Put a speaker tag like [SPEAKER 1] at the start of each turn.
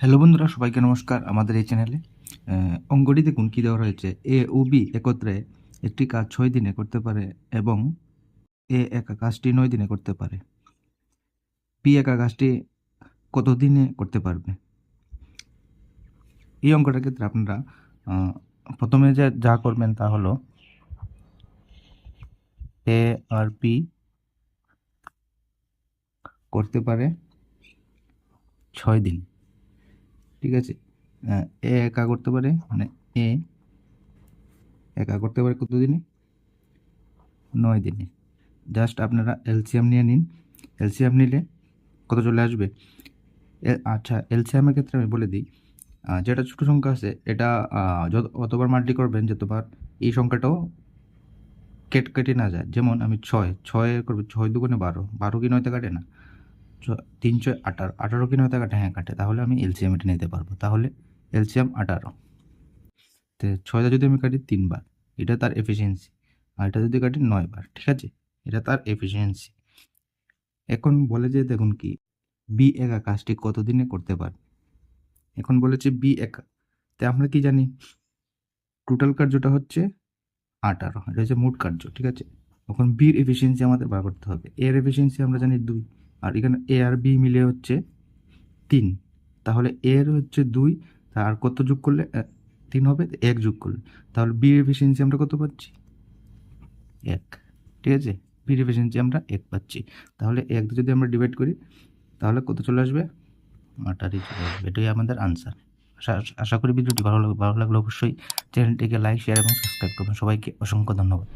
[SPEAKER 1] Hello বন্ধুরা সবাইকে নমস্কার আমাদের এই চ্যানেলে। আহ, অঙ্কটি দেখুন কী দেওয়া রয়েছে। এ ও বি একত্রে একটি কাজ ছয় দিনে করতে পারে এবং এ একা কাজটি নয় দিনে করতে পারে। পি একা কাজটি কত দিনে করতে পারবে? এই অঙ্কটার ক্ষেত্রে আপনারা প্রথমে যে যা করবেন তা হলো এ আর পি করতে পারে ছয় দিন। ঠিক আছে? এ একা করতে পারে মানে এ একা করতে পারে কত দিনে? নয় দিনে। জাস্ট আপনারা এলসিয়াম নিয়ে নিন। এলসিয়াম নিলে কত চলে আসবে? আচ্ছা এলসিয়ামের ক্ষেত্রে আমি বলে দিই যেটা ছোটো সংখ্যা আছে, এটা যত অতবার মাল্টি করবেন, যতবার এই সংখ্যাটাও কেট কেটে না যায়। যেমন আমি ছয় ছয় করব, ছয় দুগুণে বারো। বারো কি নয়তে কাটে না? তিন ছয় আঠারো। আঠারো কি নয়তে কাটে হ্যাঁ কাটে। তাহলে আমি এলসিএম এটা নিতে পারব। তাহলে এলসিএম আঠারো। তো ছয়টা যদি আমি কাটি তিনবার, এটা তার এফিসিয়েন্সি আর এটা যদি কাটি নয়বার, ঠিক আছে? এটা তার এফিসিয়েন্সি এখন বলে যে, দেখুন কি বি একা কাজটি কতদিনে করতে পারবে? এখন বলেছে বি একা। তো আমরা কি জানি? টোটাল কার্যটা হচ্ছে আঠারো। এটা হচ্ছে মোট কার্য, ঠিক আছে? এখন বির এফিসিয়েন্সি আমাদের বার করতে হবে। এর এফিসিয়েন্সি আমরা জানি দুই। আর এখানে এ আর বি মিলে হচ্ছে তিন। তাহলে এর হচ্ছে দুই, আর কত যোগ করলে তিন হবে, এক যোগ করলে। তাহলে বির এফিসিয়েন্সি আমরা কত পাচ্ছি? এক। ঠিক আছে? বির এফিসিয়েন্সি আমরা এক পাচ্ছি। তাহলে এক যদি আমরা ডিভাইড করি, তাহলে কত চলে আসবে? আটারই চলে আসবে। এটাই আমাদের আনসার আশা আশা করি ভিডিওটি ভালো লাগবে ভালো লাগলে অবশ্যই চ্যানেলটিকে লাইক শেয়ার এবং সাবস্ক্রাইব করবেন। সবাইকে অসংখ্য ধন্যবাদ।